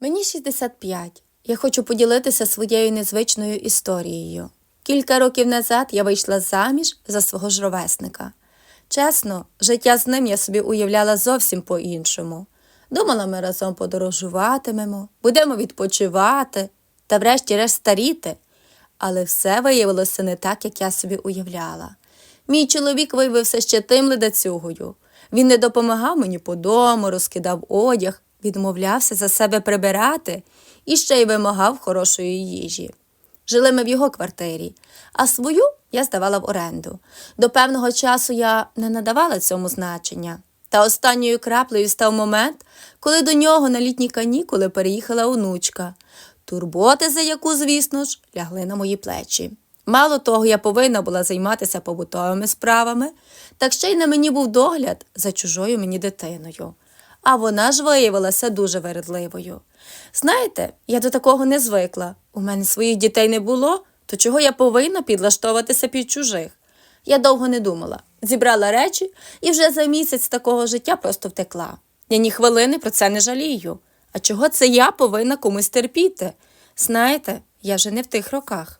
Мені 65. Я хочу поділитися своєю незвичною історією. Кілька років назад я вийшла заміж за свого ж ровесника. Чесно, життя з ним я собі уявляла зовсім по-іншому. Думала, ми разом подорожуватимемо, будемо відпочивати та врешті-решт старіти. Але все виявилося не так, як я собі уявляла. Мій чоловік виявився ще тим ледацюгою. Він не допомагав мені по дому, розкидав одяг, відмовлявся за себе прибирати і ще й вимагав хорошої їжі. Жили ми в його квартирі, а свою я здавала в оренду. До певного часу я не надавала цьому значення. Та останньою краплею став момент, коли до нього на літні канікули переїхала онучка. Турботи, за яку, звісно ж, лягли на мої плечі. Мало того, я повинна була займатися побутовими справами, так ще й на мені був догляд за чужою мені дитиною. А вона ж виявилася дуже вередливою. Знаєте, я до такого не звикла. У мене своїх дітей не було, то чого я повинна підлаштовуватися під чужих? Я довго не думала, зібрала речі і вже за місяць такого життя просто втекла. Я ні хвилини про це не жалію. А чого це я повинна комусь терпіти? Знаєте, я вже не в тих роках.